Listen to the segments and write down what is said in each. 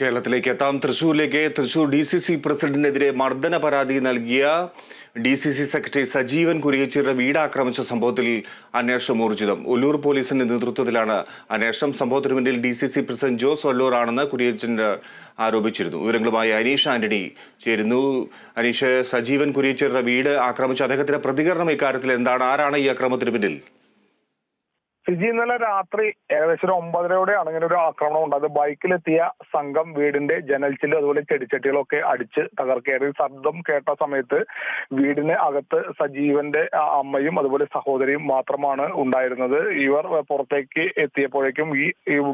കേരളത്തിലേക്ക് എത്താം. തൃശൂരിലേക്ക് തൃശൂർ ഡി സി സി പ്രസിഡന്റിനെതിരെ മർദ്ദന പരാതി നൽകിയ D C C secretary Sajeevan കുരിയച്ചിയുടെ വീട് ആക്രമിച്ച സംഭവത്തിൽ അന്വേഷണം ഊർജിതം. ഒല്ലൂർ പോലീസിന്റെ നേതൃത്വത്തിലാണ് അന്വേഷണം. സംഭവത്തിന് പിന്നിൽ D C C president Jose Vallur ആണെന്ന് കുരിയച്ചന്റെ ആരോപിച്ചിരുന്നു. വിവരങ്ങളുമായി അനീഷ് ആന്റണി ചേരുന്നു. അനീഷ് സജീവൻ കുരിയച്ചിയുടെ വീട് ആക്രമിച്ച അദ്ദേഹത്തിന്റെ പ്രതികരണം ഇക്കാര്യത്തിൽ എന്താണ്? ആരാണ് ഈ അക്രമത്തിന് പിന്നിൽ? ഫിജി ഇന്നലെ രാത്രി ഏകദേശം ഒരു ഒമ്പതരയോടെയാണ് ഇങ്ങനെ ഒരു ആക്രമണം ഉണ്ടായത്. ബൈക്കിലെത്തിയ സംഘം വീടിന്റെ ജനൽച്ചിൽ അതുപോലെ ചെടിച്ചട്ടികളൊക്കെ അടിച്ച് തകർക്കേറി. ശബ്ദം കേട്ട സമയത്ത് വീടിന് അകത്ത് സജീവന്റെ അമ്മയും അതുപോലെ സഹോദരിയും മാത്രമാണ് ഉണ്ടായിരുന്നത്. ഇവർ പുറത്തേക്ക് എത്തിയപ്പോഴേക്കും ഈ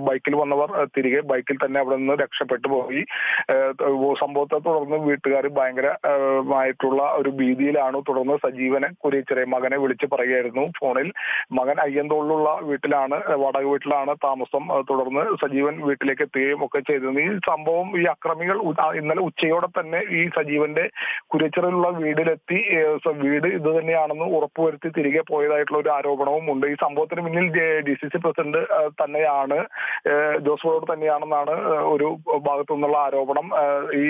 ബൈക്കിൽ വന്നവർ തിരികെ ബൈക്കിൽ തന്നെ അവിടെ നിന്ന് രക്ഷപ്പെട്ടു പോയി. സംഭവത്തെ തുടർന്ന് വീട്ടുകാർ ഭയങ്കര ഏഹ് ഒരു ഭീതിയിലാണ് തുടർന്ന് സജീവനെ കുരിച്ചിറെ മകനെ വിളിച്ച് പറയുകയായിരുന്നു. ഫോണിൽ മകൻ അയ്യന്തോളിലുള്ള വീട്ടിലാണ് വാടക വീട്ടിലാണ് താമസം തുടർന്ന് സജീവൻ വീട്ടിലേക്ക് എത്തുകയും ഒക്കെ ചെയ്തിരുന്നു ഈ സംഭവം ഈ അക്രമികൾ ഇന്നലെ ഉച്ചയോടെ തന്നെ ഈ സജീവന്റെ കുരച്ചിറയിലുള്ള വീടിലെത്തി വീട് ഇത് തന്നെയാണെന്ന് ഉറപ്പുവരുത്തി തിരികെ പോയതായിട്ടുള്ള ഒരു ആരോപണവും ഉണ്ട്. ഈ സംഭവത്തിന് പിന്നിൽ ഡി സി സി പ്രസിഡന്റ് തന്നെയാണ് ജോസഫോട് തന്നെയാണെന്നാണ് ഒരു ഭാഗത്തു നിന്നുള്ള ആരോപണം. ഈ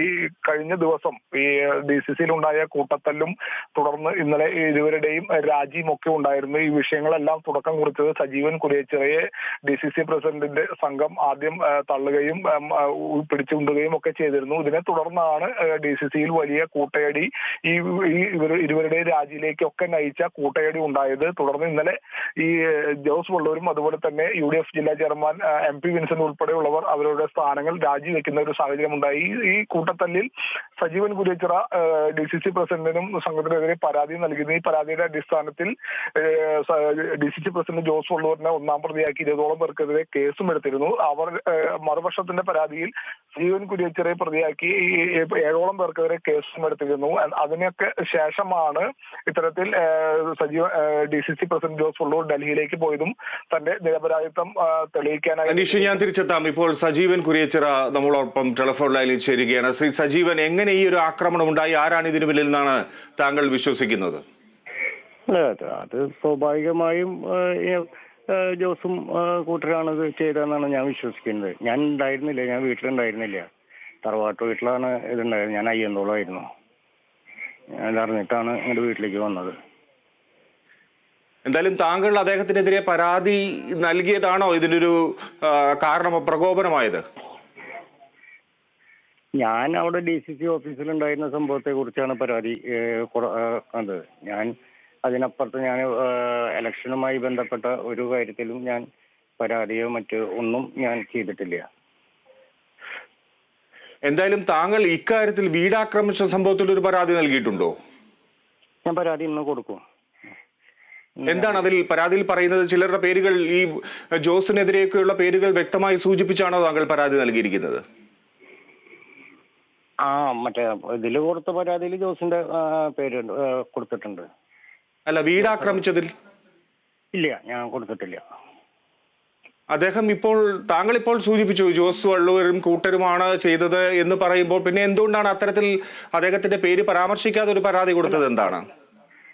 കഴിഞ്ഞ ദിവസം ഈ ഡി സി സിയിൽ ഉണ്ടായ കൂട്ടത്തല്ലും തുടർന്ന് ഇന്നലെ ഇരുവരുടെയും രാജിയും ഒക്കെ ഉണ്ടായിരുന്നു. ഈ വിഷയങ്ങളെല്ലാം തുടക്കം കുറിച്ചത് സജീവൻ കുരിയച്ചിറയെ ഡി സി സി പ്രസിഡന്റിന്റെ സംഘം ആദ്യം തള്ളുകയും പിടിച്ചുകൊണ്ടുകയും ഒക്കെ ചെയ്തിരുന്നു. ഇതിനെ തുടർന്നാണ് ഡി സി സിയിൽ വലിയ കൂട്ടയടി ഈ ഇവർ ഇരുവരുടെ രാജിയിലേക്കൊക്കെ നയിച്ച കൂട്ടയടി ഉണ്ടായത്. തുടർന്ന് ഇന്നലെ ഈ ജോസ് വള്ളൂരും അതുപോലെ തന്നെ യു ഡി എഫ് ജില്ലാ ചെയർമാൻ എം പി വിൻസെന്റ് ഉൾപ്പെടെയുള്ളവർ അവരുടെ സ്ഥാനങ്ങൾ രാജിവെക്കുന്ന ഒരു സാഹചര്യം ഉണ്ടായി. ഈ കൂട്ടത്തല്ലിൽ Sajeevan Kuriachira D C C പ്രസിഡന്റിനും സംഘത്തിനെതിരെ പരാതി നൽകിയിരുന്നു. ഈ പരാതിയുടെ അടിസ്ഥാനത്തിൽ D C C president Jose വള്ളൂരിനെ ഒന്നാം പ്രതിയാക്കി ഇരുപതോളം പേർക്കെതിരെ കേസും എടുത്തിരുന്നു. അവർ മറുപക്ഷത്തിന്റെ പരാതിയിൽ ജീവൻ കുര്യച്ചറെ പ്രതിയാക്കി ഏഴോളം പേർക്കെതിരെ കേസും എടുത്തിരുന്നു. അതിനൊക്കെ ശേഷമാണ് ഇത്തരത്തിൽ Sajeev D C C president Jose Ulloor ഡൽഹിയിലേക്ക് പോയതും തന്റെ നിരപരാധിത്വം തെളിയിക്കാനായി അനീഷ് ഞാൻ തിരിച്ചെത്താം. ഇപ്പോൾ സജീവൻ കുരിയച്ചിറ നമ്മളോടൊപ്പം ടെലിഫോൺ ലൈനിൽ ചേരുകയാണ്. ശ്രീ സജീവൻ എങ്ങനെ ഈ ഒരു ആക്രമണം ഉണ്ടായി? ആരാണ് ഇതിന് പിന്നിൽ നിന്നാണ് താങ്കൾ വിശ്വസിക്കുന്നത്? അല്ല അത് സ്വാഭാവികമായും ജോസും കൂട്ടരാണത് കൂട്ടരാണ് ഇത് ചെയ്തതെന്നാണ് ഞാൻ വിശ്വസിക്കുന്നത്. ഞാൻ ഉണ്ടായിരുന്നില്ല ഞാൻ വീട്ടിലുണ്ടായിരുന്നില്ല. തറവാട്ട് വീട്ടിലാണ് ഇതുണ്ടായിരുന്നത് ഞാൻ അയ്യന്തോളമായിരുന്നു ഞാൻ അറിഞ്ഞിട്ടാണ് ഇങ്ങോട്ട് വീട്ടിലേക്ക് വന്നത്. എന്തായാലും താങ്കൾ അദ്ദേഹത്തിനെതിരെ പരാതി നൽകിയതാണോ ഇതിനൊരു കാരണം പ്രകോപനമായത്? ഞാൻ അവിടെ ഡി സി സി ഓഫീസിലുണ്ടായിരുന്ന സംഭവത്തെ കുറിച്ചാണ് പരാതി കണ്ടത് ഞാൻ അതിനപ്പുറത്ത് ഞാൻ ഇലക്ഷനുമായി ബന്ധപ്പെട്ട ഒരു കാര്യത്തിലും ഞാൻ പരാതിയോ മറ്റ് ഒന്നും ഞാൻ ചെയ്തിട്ടില്ല. എന്തായാലും താങ്കൾ ഇക്കാര്യത്തിൽ വീടാക്രമിച്ച സംഭവത്തിൽ ഒരു പരാതി നൽകിയിട്ടുണ്ടോ? ഞാൻ പരാതി ഇന്ന് കൊടുക്കും. എന്താണ് അതിൽ പരാതിയിൽ പറയുന്നത്? ചിലരുടെ പേരുകൾ ഈ ജോസിനെതിരെയൊക്കെയുള്ള പേരുകൾ വ്യക്തമായി സൂചിപ്പിച്ചാണോ താങ്കൾ പരാതി നൽകിയിരിക്കുന്നത്? ആ മറ്റേ ഇതിൽ കൊടുത്ത പരാതിയിൽ ജോസിന്റെ പേര് കൊടുത്തിട്ടുണ്ട്. അല്ല വീടാക്രമിച്ചതിൽ? ഇല്ല ഞാൻ കൊടുത്തിട്ടില്ല. അദ്ദേഹം ഇപ്പോൾ താങ്കൾ ഇപ്പോൾ സൂചിപ്പിച്ചു ജോസ് വള്ളൂരും കൂട്ടരുമാണ് ചെയ്തത് എന്ന് പറയുമ്പോൾ പിന്നെ എന്തുകൊണ്ടാണ് അത്തരത്തിൽ അദ്ദേഹത്തിന്റെ പേര് പരാമർശിക്കാതെ ഒരു പരാതി കൊടുത്തത് എന്താണ്?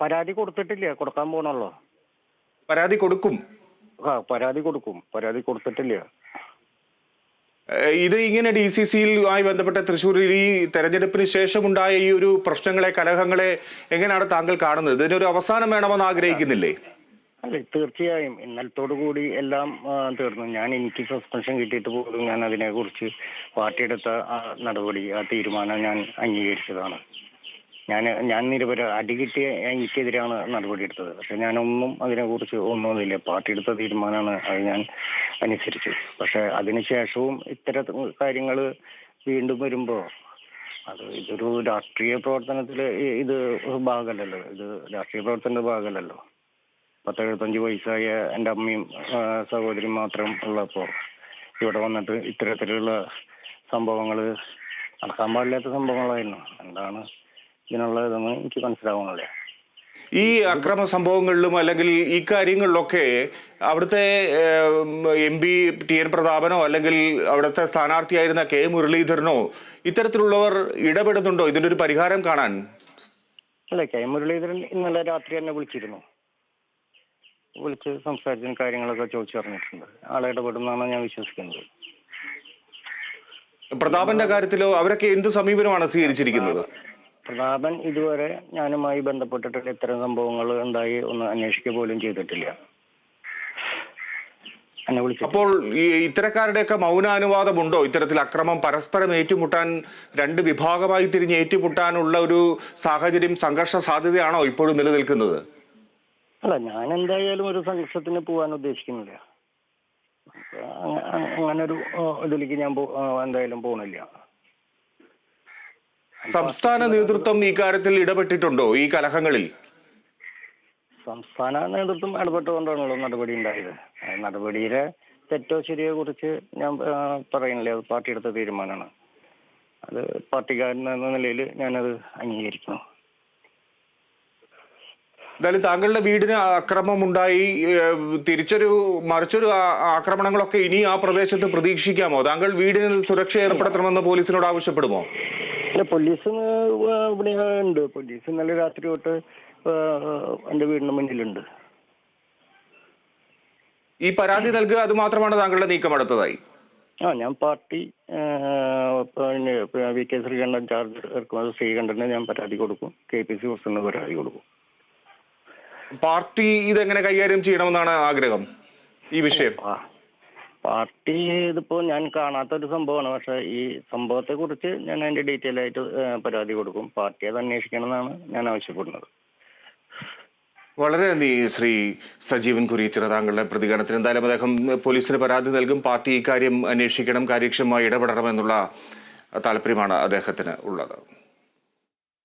പരാതി കൊടുത്തിട്ടില്ല കൊടുക്കാൻ പോണല്ലോ. പരാതി കൊടുക്കും. ആ പരാതി കൊടുക്കും പരാതി കൊടുത്തിട്ടില്ല. ഇത് ഇങ്ങനെ ഡി സി സിയിലുമായി ബന്ധപ്പെട്ട തൃശ്ശൂരിൽ ഈ തെരഞ്ഞെടുപ്പിന് ശേഷമുണ്ടായ ഈ ഒരു പ്രശ്നങ്ങളെ കലഹങ്ങളെ എങ്ങനെയാണ് താങ്കൾ കാണുന്നത്? ഇതിനൊരു അവസാനം വേണമെന്ന് ആഗ്രഹിക്കുന്നില്ലേ? അല്ല തീർച്ചയായും. ഇന്നലത്തോടു കൂടി എല്ലാം തീർന്നു. ഞാൻ എനിക്ക് സസ്പെൻഷൻ കിട്ടിയിട്ട് പോലും ഞാൻ അതിനെക്കുറിച്ച് കുറിച്ച് പാർട്ടിയെടുത്ത നടപടി ആ തീരുമാനം ഞാൻ അംഗീകരിച്ചതാണ്. ഞാൻ ഞാൻ നിരപര അടി കിട്ടിയ എനിക്കെതിരാണ് നടപടി എടുത്തത്. പക്ഷെ ഞാനൊന്നും അതിനെക്കുറിച്ച് ഒന്നുമില്ല. പാർട്ടി എടുത്ത തീരുമാനമാണ് അത് ഞാൻ അനുസരിച്ചു പക്ഷെ അതിനുശേഷവും ഇത്തരം കാര്യങ്ങൾ വീണ്ടും വരുമ്പോ അത് ഇതൊരു രാഷ്ട്രീയ പ്രവർത്തനത്തിൽ ഇത് ഭാഗമല്ലല്ലോ. ഇത് രാഷ്ട്രീയ പ്രവർത്തനത്തിന്റെ ഭാഗമല്ലല്ലോ. പത്ത് എഴുപത്തഞ്ച് വയസ്സായ എന്റെ അമ്മയും സഹോദരിയും മാത്രം ഉള്ളപ്പോൾ ഇവിടെ വന്നിട്ട് ഇത്തരത്തിലുള്ള സംഭവങ്ങൾ നടക്കാൻ പാടില്ലാത്ത സംഭവങ്ങളായിരുന്നു. എന്താണ് ഇതിനുള്ള ഇതെന്ന് എനിക്ക് മനസ്സിലാവുന്നില്ല. ഈ അക്രമ സംഭവങ്ങളിലും അല്ലെങ്കിൽ ഈ കാര്യങ്ങളിലൊക്കെ അവിടുത്തെ എം പി ടി എൻ പ്രതാപനോ അല്ലെങ്കിൽ അവിടുത്തെ സ്ഥാനാർത്ഥിയായിരുന്ന കെ മുരളീധരനോ ഇത്തരത്തിലുള്ളവർ ഇടപെടുന്നുണ്ടോ? ഇതിന്റെ ഒരു പരിഹാരം കാണാൻ. അല്ല കെ മുരളീധരൻ ഇന്നലെ രാത്രി തന്നെ വിളിച്ചിരുന്നു. വിളിച്ച് സംസാരിച്ചതിന് കാര്യങ്ങളൊക്കെ ചോദിച്ചറിഞ്ഞിട്ടുണ്ട് ആളെ ഇടപെടുന്നാണ് ഞാൻ വിശ്വസിക്കുന്നത്. പ്രതാപന്റെ കാര്യത്തിലോ അവരൊക്കെ എന്ത് സമീപനമാണ് സ്വീകരിച്ചിരിക്കുന്നത്? പ്രതാപൻ ഇതുവരെ ഞാനുമായി ബന്ധപ്പെട്ടിട്ട് ഇത്തരം സംഭവങ്ങൾ ഉണ്ടായി ഒന്ന് അന്വേഷിക്കുക പോലും ചെയ്തിട്ടില്ല. അപ്പോൾ ഈ ഇത്തരക്കാരുടെയൊക്കെ മൗനാനുവാദമുണ്ടോ? ഇത്തരത്തിൽ അക്രമം പരസ്പരം ഏറ്റുമുട്ടാൻ രണ്ട് വിഭാഗമായി തിരിഞ്ഞ് ഏറ്റുമുട്ടാനുള്ള ഒരു സാഹചര്യം സംഘർഷ സാധ്യതയാണോ ഇപ്പോഴും നിലനിൽക്കുന്നത്? അല്ല ഞാൻ എന്തായാലും ഒരു സംഘർഷത്തിന് പോകാൻ ഉദ്ദേശിക്കുന്നില്ല. അങ്ങ- അങ്ങ- അങ്ങനെ ഒരു ഇതിലേക്ക് ഞാൻ എന്തായാലും പോണില്ല. സംസ്ഥാന നേതൃത്വം ഈ കാര്യത്തിൽ ഇടപെട്ടിട്ടുണ്ടോ ഈ കലഹങ്ങളിൽ? സംസ്ഥാന നേതൃത്വം ഇടപെട്ടുകൊണ്ടാണല്ലോ നടപടി ഉണ്ടായത്. നടപടിയിലെ തെറ്റോ ശരിയോ കുറിച്ച് ഞാൻ പറയുന്നില്ലേ. അത് പാർട്ടി എടുത്ത തീരുമാനമാണ്. അത് പാർട്ടിക്കാരൻ എന്ന നിലയിൽ ഞാനത് അംഗീകരിക്കുന്നു. എന്തായാലും താങ്കളുടെ വീടിന് അക്രമമുണ്ടായി തിരിച്ചൊരു മറിച്ചൊരു ആക്രമണങ്ങളൊക്കെ ഇനി ആ പ്രദേശത്ത് പ്രതീക്ഷിക്കാമോ? താങ്കൾ വീടിന് സുരക്ഷ ഏർപ്പെടുത്തണമെന്ന് പോലീസിനോട് ആവശ്യപ്പെടുമോ? അല്ല പോലീസ് ഇവിടെ ഉണ്ട്. പോലീസ് ഇന്നലെ രാത്രി തൊട്ട് എന്റെ വീടിന് മുന്നിലുണ്ട്. ഈ പരാതി നൽകുക അത് മാത്രമാണ് താങ്കളുടെ നീക്കം അടുത്തതായി? ആ ഞാൻ party V K Sreekandan charge എടുക്കുന്നത് ശ്രീകണ്ഠന് ഞാൻ പരാതി കൊടുക്കും. കെ പി സി പ്രസിഡന്റ് പരാതി കൊടുക്കും. പാർട്ടി ഇതെങ്ങനെ കൈകാര്യം ചെയ്യണമെന്നാണ് ആഗ്രഹം? ഈ വിഷയം. പാർട്ടി ഇതിപ്പോ ഞാൻ കാണാത്ത ഒരു സംഭവമാണ്. പക്ഷെ ഈ സംഭവത്തെ കുറിച്ച് ഞാൻ അതിന്റെ ഡീറ്റെയിൽ ആയിട്ട് പരാതി കൊടുക്കും. പാർട്ടി അത് അന്വേഷിക്കണം എന്നാണ് ഞാൻ ആവശ്യപ്പെടുന്നത്. വളരെ നന്ദി ശ്രീ സജീവൻ കുരിച്ചിറ താങ്കളുടെ പ്രതികരണത്തിന് എന്തായാലും അദ്ദേഹം പോലീസിന് പരാതി നൽകും. പാർട്ടി ഇക്കാര്യം അന്വേഷിക്കണം കാര്യക്ഷമമായി ഇടപെടണം എന്നുള്ള താല്പര്യമാണ് അദ്ദേഹത്തിന് ഉള്ളത്.